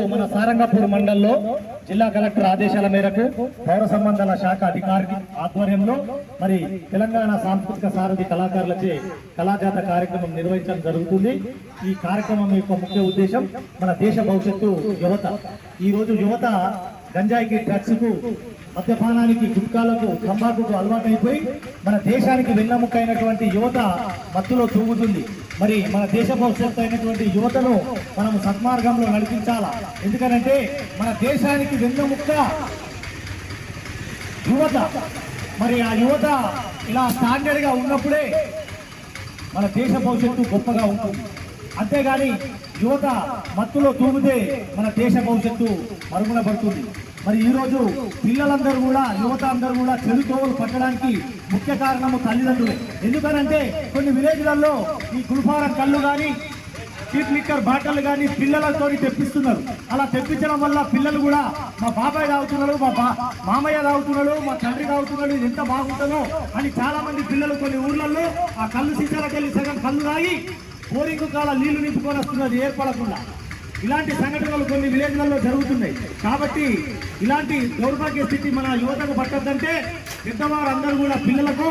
మన సారంగపూర్ మండలంలో జిల్లా కలెక్టర్ ఆదేశాల మేరకు పౌర సంబంధాల శాఖ అధికారి ఆధ్వర్యంలో మరి తెలంగాణ సాంస్కృతిక సారథి కళాకారులచే కళాజాత కార్యక్రమం నిర్వహించడం జరుగుతుంది. ఈ కార్యక్రమం యొక్క ముఖ్య ఉద్దేశం మన దేశ భవిష్యత్తు యువత. ఈ రోజు యువత గంజాయికి డ్రగ్స్కు మద్యపానానికి గుట్కాలకు తంబాకుకు అలవాటైపోయి మన దేశానికి వెన్నెముకైనటువంటి యువత మత్తులో తూగుతుంది. మరి మన దేశ భవిష్యత్తు అయినటువంటి యువతను మనం సత్మార్గంలో నడిపించాలా? ఎందుకనంటే మన దేశానికి వెన్నముక్క యువత. మరి ఆ యువత ఇలా స్టాండర్డ్గా ఉన్నప్పుడే మన దేశ భవిష్యత్తు గొప్పగా ఉంటుంది. అంతేగాని యువత మత్తులో తూగితే మన దేశ భవిష్యత్తు మరుగున పడుతుంది. మరి ఈరోజు పిల్లలందరూ కూడా యువత అందరూ కూడా చెడు తోవలు పట్టడానికి ముఖ్య కారణము తల్లిదండ్రులే. ఎందుకనంటే కొన్ని విలేజ్లలో ఈ కుల్ఫారం కళ్ళు కానీ చీప్ లిక్కర్ బాటలు కానీ పిల్లలతో తెప్పిస్తున్నారు. అలా తెప్పించడం వల్ల పిల్లలు కూడా మా బాబాయ్ తాగుతున్నాడు మా బా మామయ్య తాగుతున్నాడు మా తండ్రి తాగుతున్నాడు ఇది ఎంత బాగుంటుందో అని చాలా మంది పిల్లలు కొన్ని ఊర్లలో ఆ కళ్ళు సీసాలకెళ్ళి సగం కళ్ళు తాగి బోరింగ్ కాల నీళ్ళు నింపుకొని వస్తున్నది ఏర్పడకుండా. ఇలాంటి సంఘటనలు కొన్ని విలేజ్లలో జరుగుతున్నాయి. కాబట్టి ఇలాంటి దౌర్భాగ్య స్థితి మన యువతకు పట్టద్దంటే పెద్దవారందరూ కూడా పిల్లలకు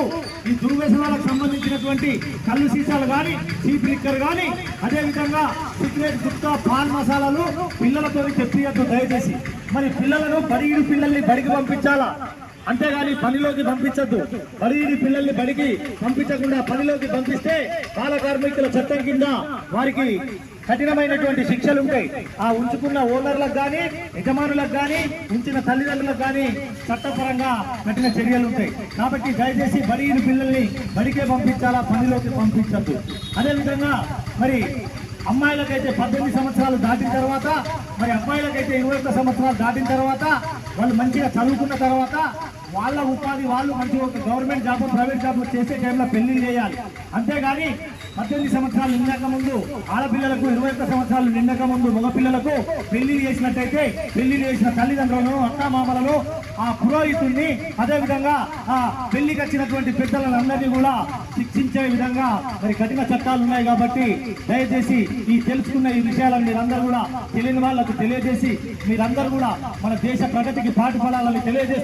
ఈ దుర్వ్యసనాలకు సంబంధించినటువంటి కళ్ళు సీసాలు కానీ చీప్ లిక్కర్ కానీ అదేవిధంగా సిగరెట్ గుట్కా పాన్ మసాలాలు పిల్లలతో తెప్పియద్దు దయచేసి. మరి పిల్లలను బడిగిడి పిల్లల్ని బడికి పంపించాలా? అంతేగాని పనిలోకి పంపించద్దు. బడిగిడి పిల్లల్ని బడికి పంపించకుండా పనిలోకి పంపిస్తే బాల కార్మికుల చట్టం కింద వారికి కఠినమైనటువంటి శిక్షలు ఉంటాయి ఆ ఉంచుకున్న ఓనర్లకు కానీ యజమానులకు కానీ ఉంచిన తల్లిదండ్రులకు కానీ చట్టపరంగా కఠిన చర్యలు ఉంటాయి కాబట్టి దయచేసి బడిగిన పిల్లల్ని బడికే పంపించాలా పనిలోకి పంపించద్దు. అదేవిధంగా మరి అమ్మాయిలకైతే పద్దెనిమిది సంవత్సరాలు దాటిన తర్వాత మరి అబ్బాయిలకైతే ఇరవై ఒక్క సంవత్సరాలు దాటిన తర్వాత వాళ్ళు మంచిగా చదువుకున్న తర్వాత వాళ్ళ ఉపాధి వాళ్ళు మంచిగా ఒక గవర్నమెంట్ జాబ్ ప్రైవేట్ జాబ్ చేసే టైంలో పెళ్ళి చేయాలి. అంతేగాని పద్దెనిమిది సంవత్సరాలు నిండక ముందు ఆడపిల్లలకు ఇరవై ఒక్క సంవత్సరాలు నిండక ముందు మగపిల్లలకు పెళ్ళి చేసినట్టయితే పెళ్ళి చేసిన తల్లిదండ్రులను అత్తామామలను ఆ పురోహితుడిని అదేవిధంగా ఆ పెళ్ళికి వచ్చినటువంటి పెద్దలందరినీ కూడా శిక్షించే విధంగా మరి కఠిన చట్టాలు ఉన్నాయి కాబట్టి దయచేసి ఈ తెలుసుకున్న ఈ విషయాలను మీరందరూ కూడా తెలియని వాళ్ళకు తెలియజేసి మీరందరూ కూడా మన దేశ ప్రగతికి పాటుపడాలని తెలియజేసి